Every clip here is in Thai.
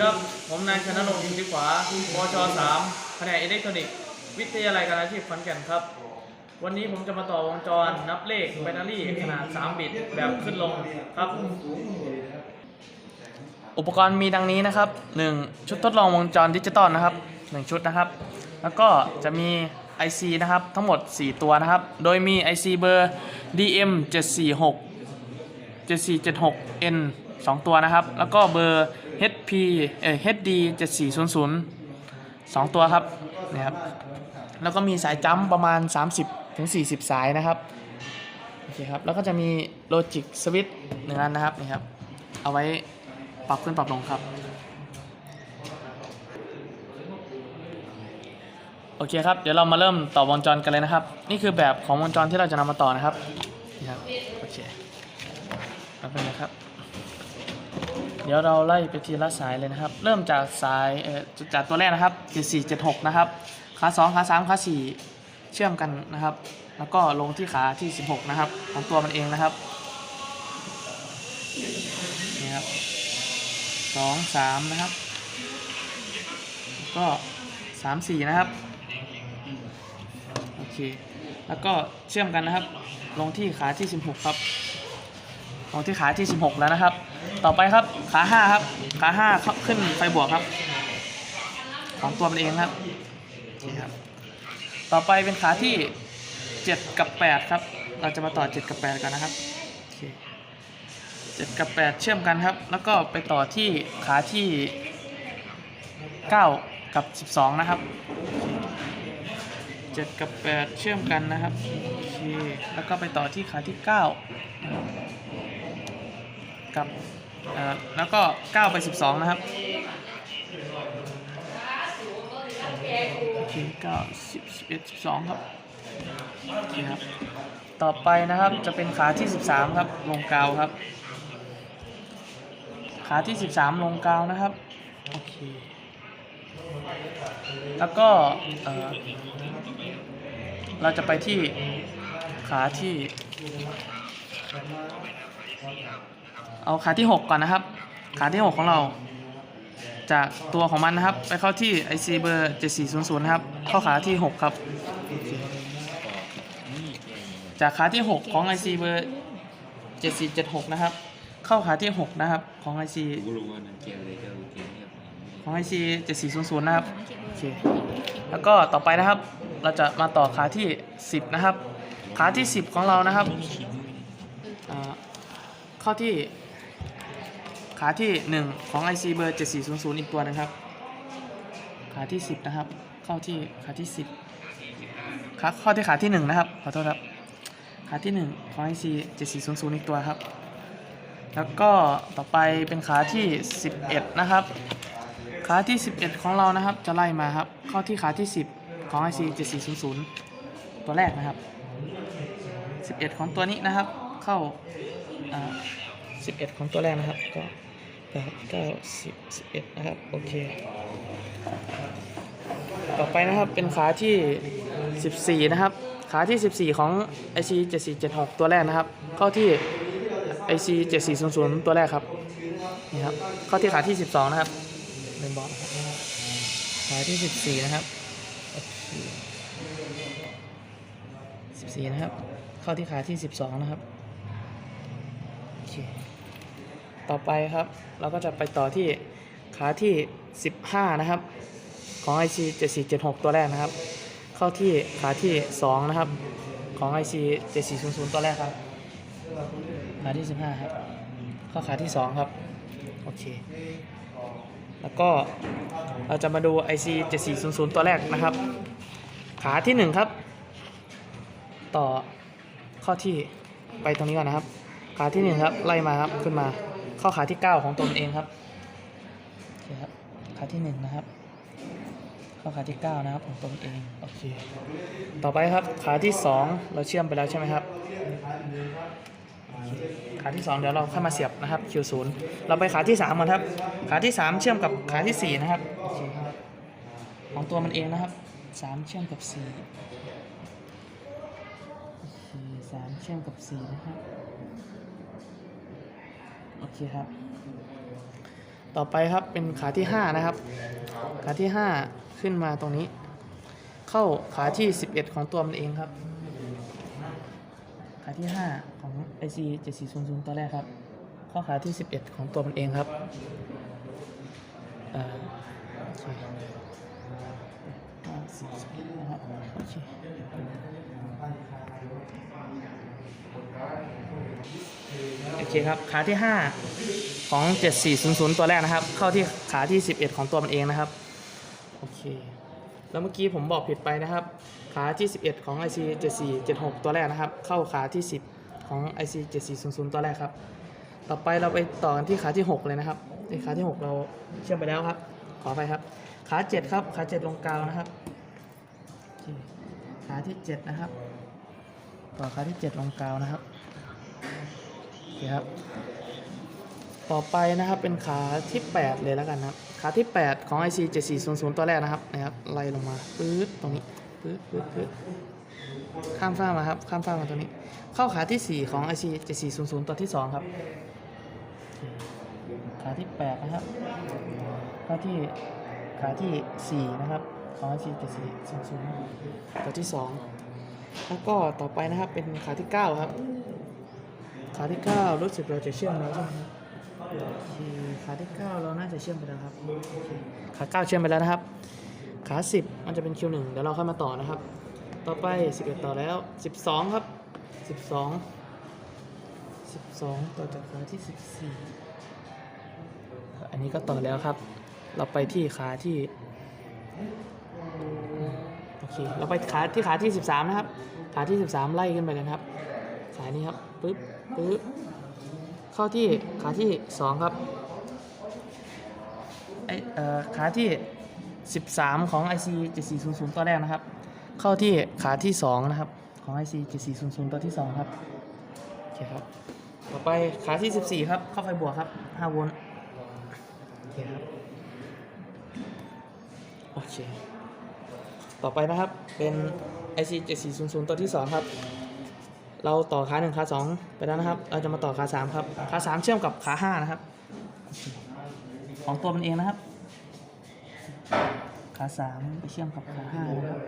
ครับ ผมนายชนะรงค์ยิงดีขวาปช3แผนกอิเล็กทรอนิกส์ วิทยาลัยการอาชีพขอนแก่นครับ วันนี้ผมจะมาต่อวงจรนับเลขไบนารี่ขนาด 3 บิตแบบขึ้นลงครับ อุปกรณ์มีดังนี้นะครับ 1 ชุดทดลองวงจรดิจิตอลนะครับ 1 ชุดนะครับ แล้วก็จะมี IC นะครับ ทั้งหมด 4 ตัวนะครับ โดยมี IC เบอร์ DM 746 7476N 2 ตัวนะครับ แล้วก็เบอร์ HP เอ่อ HD 7400 2 ตัวครับนี่ครับ แล้วก็มีสายจัมประมาณ 30ถึง40 สายนะครับโอเคครับ แล้วก็จะมีโลจิกสวิตช์หนึ่งอันนะครับนี่ครับ เอาไว้ปรับขึ้นปรับลงครับโอเคครับ เดี๋ยวเรามาเริ่มต่อวงจรกันเลยนะครับ นี่คือแบบของวงจรที่เราจะนำมาต่อนะครับนี่ครับ โอเคเอาไปนะครับ เดี๋ยวเราไล่ไปทีละสายเลยนะครับ เริ่มจากสายเอ่อจากตัวแรกนะครับ7476นะครับขา2ขา3ขา4เชื่อมกันนะครับ แล้วก็ลงที่ขาที่ 16 นะครับ ของตัวมันเองนะครับนี่ครับ2 3นะครับแล้วก็3 4นะครับโอเคแล้วก็เชื่อมกันนะครับ ลงที่ขาที่ 16 ครับ ลงที่ขาที่ 16 แล้วนะครับ ต่อไปครับขา5ครับขา5เข้าขึ้นไฟบวกครับ ของตัวมันเองครับครับ ต่อไปเป็นขาที่ 7 กับ 8 ครับ เราจะมาต่อ 7 กับ 8 กันนะครับ7กับ 8 เชื่อมกันครับ แล้วก็ไปต่อที่ขาที่ 9 กับ 12 นะครับ7กับ 8 เชื่อมกันนะครับโอเคแล้วก็ไปต่อที่ขาที่9นะ กับแล้วก็ 9 ไป 12 นะครับโอเค9 10 11 12ครับโอเคครับ ต่อไปนะครับจะเป็นขาที่ 13 ครับ ลงกาวครับ ขาที่ 13 ลงกาวนะครับ โอเค แล้วก็เราจะไปที่ขาที่ เอาขาที่ 6 ก่อนนะครับ ขาที่ 6 ของเรา จากตัวของมันนะครับ ไปเข้าที่ IC เบอร์ 7400นะครับ เข้าขาที่ 6 ครับ จากขาที่ 6 ของ IC เบอร์ 7476 นะครับ เข้าขาที่ 6 นะครับ ของ IC กูรู้ว่านั่นเจ้าเกมเนี่ยของ IC 7400 นะครับโอเคแล้วก็ต่อไปนะครับ เราจะมาต่อขาที่ 10 นะครับ ขาที่ 10 ของเรานะครับ เข้าที่ ขาที่ 1 ของ IC เบอร์ 7400 อีกตัวหนึงครับ ขาที่ 10 นะครับ เข้าที่ขาที่ 10ขาเข้าที่ขาที่ 1 นะครับ ขอโทษครับ ขาที่ 1 ของ IC 7400 อีกตัวครับ แล้วก็ต่อไปเป็นขาที่ 11 นะครับ ขาที่ 11 ของเรานะครับ จะไล่มาครับ เข้าที่ขาที่ 10 ของ IC 7400 ตัวแรกนะครับ 11 ของตัวนี้นะครับ เข้าอ่า11 ของตัวแรกนะครับก็ 8 9 10 11นะครับ โอเค ต่อไปนะครับเป็นขาที่14นะครับ ขาที่14ของ IC 7476ตัวแรกนะครับ เข้าที่ IC 7400ตัวแรกครับนี่ครับเข้าที่ขาที่12นะครับเมนบอร์ดนะครับขาที่14นะครับโอเค14นะครับ เข้าที่ขาที่12นะครับโอเค ต่อไปครับ เราก็จะไปต่อที่ขาที่ 15 นะครับ ของ IC 7476 ตัวแรกนะครับ เข้าที่ขาที่ 2 นะครับ ของ IC 7400 ตัวแรกครับ ขาที่ 15 ครับเข้าขาที่ 2 ครับ โอเค แล้วก็เราจะมาดู IC 7400 ตัวแรกนะครับ ขาที่ 1 ครับ ต่อข้าที่ไปตรงนี้ก่อนนะครับ ขาที่ 1 ครับ ไล่มาครับ ขึ้นมา เข้าขาที่ 9 ของตนเองครับโอเคครับขาที่1นะครับเข้าขาที่ 9 นะครับของตนเองโอเคต่อไปครับขาที่ 2 เราเชื่อมไปแล้วใช่ไหมครับขาที่ 2 เดี๋ยวเราค่อยมาเสียบนะครับ Q0 เราไปขาที่3ก่อนครับ ขาที่ 3 เชื่อมกับขาที่ 4 นะครับโอเคครับของตัวมันเองนะครับ 3 เชื่อมกับ4โอเคสามเชื่อมกับ 4 นะครับ โอเคครับ ต่อไปครับเป็นขาที่ 5 นะครับ ขาที่ 5 ขึ้นมาตรงนี้ เข้าขาที่ 11 ของตัวมันเองครับ ขาที่ 5 ของ IC 7400ตัวแรกครับ เข้าขาที่ 11 ของตัวมันเองครับอ่าโอเค ห้าสี่สิบเอ็ดนะครับโอเคครับ ขาที่ 5 ของ 7400 ตัวแรกนะครับ เข้าที่ขาที่ 11 ของตัวมันเองนะครับ โอเค แล้วเมื่อกี้ผมบอกผิดไปนะครับ ขาที่ 11 ของ IC 7476 ตัวแรกนะครับ เข้าขาที่ 10 ของ IC 7400 ตัวแรกครับ ต่อไปเราไปต่อกันที่ขาที่ 6 เลยนะครับในขาที่ 6 เราเชื่อมไปแล้วครับ ขอไปครับ ขา 7 ครับ ขา 7 ลงกาวนะครับ ขาที่ 7 นะครับ ต่อขาที่ 7 ลงกาวนะครับโอเคครับ ต่อไปนะครับเป็นขาที่ 8 เลยแล้วกันนะครับ ขาที่ 8 ของ IC 7400 ตัวแรกนะครับนะครับไล่ลงมาปื๊ดตรงนี้ปื๊ดปื๊ดปื๊ดข้ามฟ้ามาครับ ข้ามฟ้ามาตรงนี้ เข้าขาที่ 4 ของ IC 7400 ตัวที่ 2 ครับ ขาที่ 8 นะครับขาที่ขาที่ 4 นะครับของ IC 7400 ตัวที่ 2 แล้วก็ต่อไปนะครับเป็นขาที่ 9 ครับ ขาที่ 9 รู้สึกเราจะเชื่อมแล้วใช่ไหมครับโอขาที่ 9 เราน่าจะเชื่อมไปแล้วครับโอเคขา9เชื่อมไปแล้วนะครับ ขา 10 มันจะเป็น Q1 เดี๋ยวเราค่อยมาต่อนะครับ ต่อไป 11 ต่อแล้ว 12 ครับ 12 12 ต่อจากขาที่ 14 อันนี้ก็ต่อแล้วครับ เราไปที่ขาที่ เคเราไปขาที่ขาที่ 13 นะครับ ขาที่ 13 ไล่ขึ้นไปเลยนครับ สายนี้ครับปึ๊บปึ๊บเข้าที่ขาที่ 2 ครับไอเอ่อขาที่ 13 ของ IC 7400 ตัวแรกนะครับ เข้าที่ขาที่ 2 นะครับ ของ IC 7400 ตัวที่ 2 ครับโอเคครับต่อไปขาที่ 14 ครับ เข้าไฟบวกครับ5โวลต์โอเคครับโอเค ต่อไปนะครับเป็น IC 7400ตัวที่2ครับเราต่อขา1ขา2ไปแล้วนะครับ เราจะมาต่อขา3ครับขา3เชื่อมกับขา5นะครับ ของตัวมันเองนะครับ ขา3ไปเชื่อมกับขา5นะครับ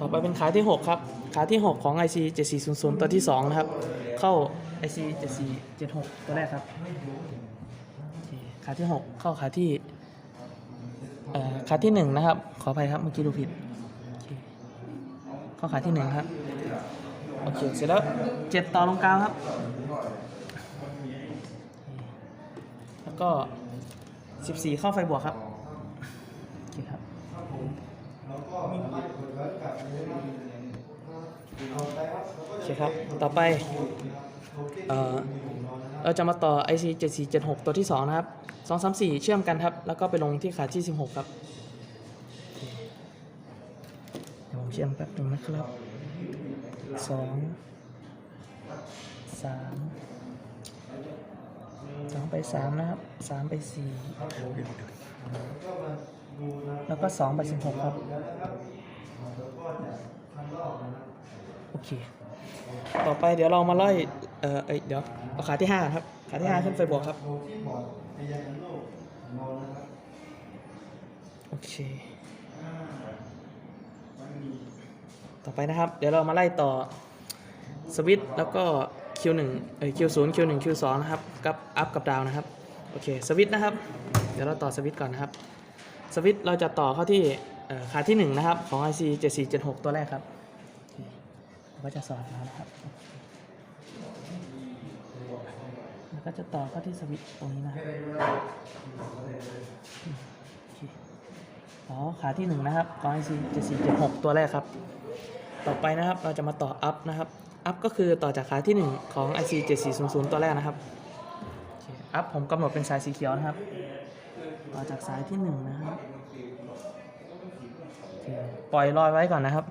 ต่อไปเป็นขาที่ 6 ครับ ขาที่ 6 ของ IC 7400ตัวที่ 2 นะครับ เข้า IC 7476 ตัวแรกครับ ขาที่ 6 เข้าขาที่ ขาที่1นะครับ ขออภัยครับเมื่อกี้ดูผิดข้าขาที่1ครับโอเคเสร็จแล้ว7ต่อลงกลางครับ แล้วก็14เข้าไฟบวกครับโอเคครับโอเคครับ ต่อไปเอ่อ เราจะมาต่อ IC 7476 ตัวที่ 2 นะครับ 2 3 4 เชื่อมกันครับ แล้วก็ไปลงที่ขาที่ 16 ครับเคเดี๋ยวผมเชื่อมแป๊บนึงนะครับ 2 3สองไปสามนะครับสามไปสี่แล้วก็สองไปสิบหกครับ โอเค ต่อไปเดี๋ยวเรามาไล่ เออเอ้ยเดี๋ยวเอาขาที่ห้าครับ ขาที่ห้าขึ้นไฟบวกครับ โอเค ต่อไปนะครับ เดี๋ยวเรามาไล่ต่อสวิตแล้วก็ Q1 เอ้ย Q0 Q1 Q2 นะครับ กับอัพกับดาวนะครับ โอเคสวิตนะครับ เดี๋ยวเราต่อสวิตก่อนนะครับ สวิตเราจะต่อเข้าที่ขาที่ 1 นะครับ ของ IC 7476 ตัวแรกครับเราก็จะสอดมานะครับแล้ว ก็จะต่อเข้าที่สวิตช์ตรงนี้นะครับอเคต่อขาที่1นะครับของ IC 7476ตัวแรกครับ ต่อไปนะครับเราจะมาต่ออัพนะครับอัพก็คือต่อจากขาที่1ของ IC 7400 ตัวแรกนะครับอัพผมกำหนดเป็นสายสีเขียวนะครับ ต่อจากสายที่1นะครับปล่อยลอยไว้ก่อนนะครับ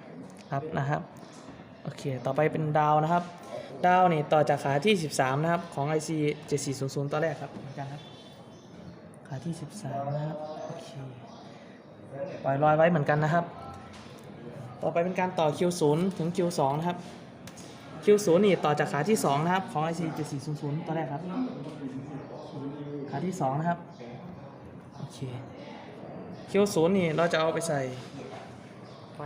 อัพนะครับโอเค ต่อไปเป็นดาวนะครับ ดาวนี่ต่อจากขาที่ 13 นะครับ ของ IC 7400 ตัวแรกครับเหมือนกันครับ ขาที่ 13 นะครับ โอเค ปล่อยลอยไว้เหมือนกันนะครับ ต่อไปเป็นการต่อ Q0 ถึง Q2 นะครับ Q0 นี่ต่อจากขาที่ 2 นะครับ ของ IC 7400 ตัวแรกครับ ขาที่สองนะครับ โอเคคิวศูนย์นี่เราจะเอาไปใส่ไฟ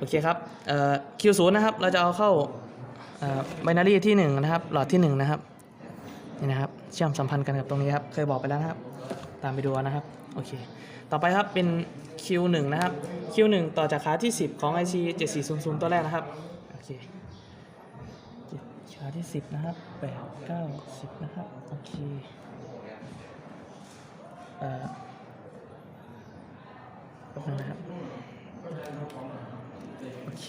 โอเคครับเอ่อคิวศูนย์นะครับ เราจะเอาเข้าไบนารีที่หนึ่งนะครับ หลอดที่หนึ่งนะครับ นี่นะครับ เชื่อมสัมพันธ์กันกับตรงนี้ครับ เคยบอกไปแล้วนะครับ ตามไปดูนะครับ โอเค ต่อไปครับเป็น Q1 นะครับ Q1 ต่อจากขาที่ 10 ของ IC 7400 ตัวแรกนะครับ โอเคขาที่ 10 นะครับ 8 9 10 นะครับ โอเคเอ่อนะครับ โอเค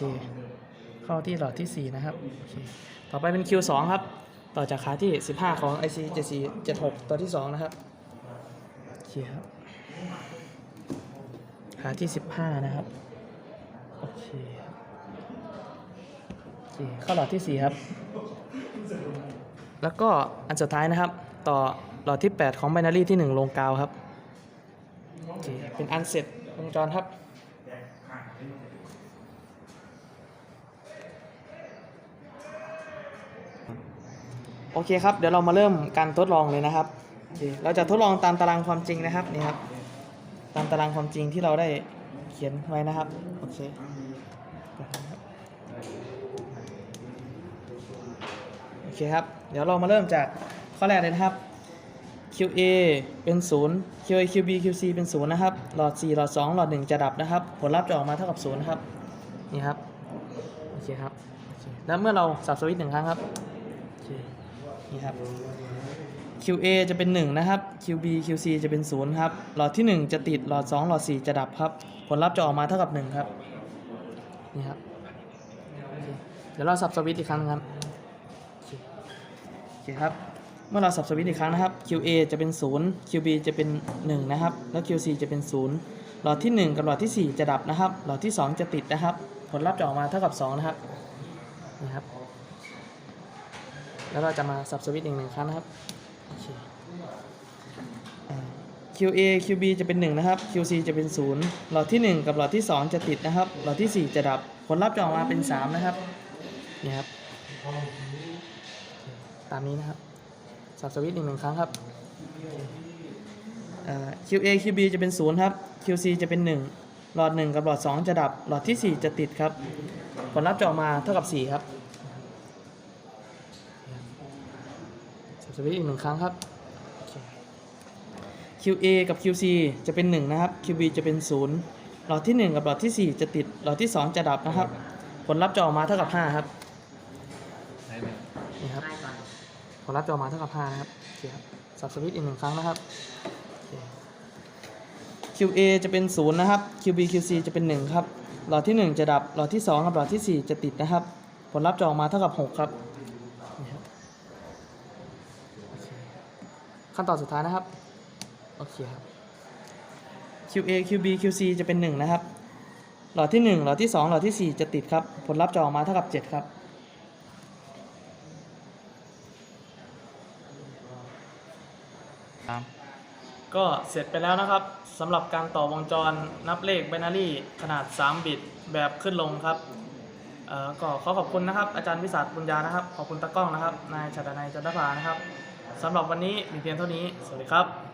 เข้าที่หลอดที่ 4 นะครับ โอเค ต่อไปเป็น Q2 ครับ ต่อจากขาที่ 15 ของ IC 7476 ตัวที่ 2 นะครับ โอเคครับ ขาที่ 15 นะครับ โอเครับโอเค เข้าหลอดที่ 4 ครับ แล้วก็อันสุดท้ายนะครับ ต่อหลอดที่ 8 ของไบนารีที่ 1 ลงกาวครับ โอเค เป็นอันเสร็จวงจรครับ โอเคครับ เดี๋ยวเรามาเริ่มการทดลองเลยนะครับเราจะทดลองตามตารางความจริงนะครับนี่ครับ ตามตารางความจริงที่เราได้เขียนไว้นะครับโอเคโอเคครับ เดี๋ยวเรามาเริ่มจากข้อแรกเลยนะครับ QA เป็น 0 QA QB QC เป็น 0 นะครับ หลอด 4 หลอด 2 หลอด 1 จะดับนะครับ ผลลัพธ์จะออกมาเท่ากับ 0 นะครับ นี่ครับ โอเคครับ แล้วเมื่อเราสับสวิตช์หนึ่งครั้งครับ โอเค นี่ครับ QA จะเป็น 1 นะครับ QB QC จะเป็น 0 ครับ หลอดที่ 1 จะติด หลอด 2 หลอด 4 จะดับครับ ผลลัพธ์จะออกมาเท่ากับ 1 ครับ นี่ครับ เดี๋ยวเราสับสวิตช์อีกครั้งครับโอเคโอเคครับ เมื่อเราสับสวิตช์อีกครั้งนะครับ QA จะเป็น 0 QB จะเป็น 1 นะครับ แล้ว QC จะเป็น 0 หลอดที่ 1 กับหลอดที่ 4 จะดับนะครับ หลอดที่ 2 จะติดนะครับ ผลลัพธ์จะออกมาเท่ากับ 2 นะครับนี่ครับ แล้วเราจะมาสับสวิตช์อีกหนึ่งครั้งนะครับโอเอ่า QA QB จะเป็น 1 นะครับ QC จะเป็น 0 หลอดที่ 1 กับหลอดที่ 2 จะติดนะครับ หลอดที่ 4 จะดับ ผลลัพธ์จะออกมาเป็น 3 นะครับ นี่ครับ ตามนี้นะครับ สับสวิตช์อีกหนึ่งครั้งครับอ่า QA QB จะเป็น 0 ครับ QC จะเป็น 1 หลอด 1 กับหลอด 2 จะดับ หลอดที่ 4 จะติดครับ ผลลัพธ์จะออกมาเท่ากับ 4 ครับ สับส วิตอีกหนึ่งครั้งครับโอเค QA กับ QC จะเป็น 1 นะครับ QB จะเป็น 0 หลอดที่ 1 กับหลอดที่ 4 จะติด หลอดที่ 2 จะดับนะครับ ผลลัพธ์จะออกมาเท่ากับ 5 ครับ นี่ครับ ผลลัพธ์จะออกมาเท่ากับ 5 นะครับโอเคครับสับสวิตอีกหนึ่งครั้งนะครับโอเค QA จะเป็น 0 นะครับ QB QC จะเป็น 1 ครับ หลอดที่ 1 จะดับ หลอดที่ 2 กับหลอดที่ 4 จะติดนะครับ ผลลัพธ์จะออกมาเท่ากับ 6 ครับนี่ครับโอเค ขั้นตอนสุดท้ายนะครับ โอเคครับ QA QB QC จะเป็น 1 นะครับ หลอดที่ 1 หลอดที่ 2 หลอดที่ 4 จะติดครับ ผลลัพธ์จะออกมาเท่ากับ 7 ครับ ก็เสร็จไปแล้วนะครับสำหรับการต่อวงจรนับเลข b บนารีขนาด 3 บิตแบบขึ้นลงครับเอ่อก็ขอขอบคุณนะครับ อาจารย์วิสัทบุญญานะครับ ขอบคุณตากล้องนะครับ นายชัดนายจันทภานะครับ สำหรับวันนี้มีเพียงเท่านี้ สวัสดีครับ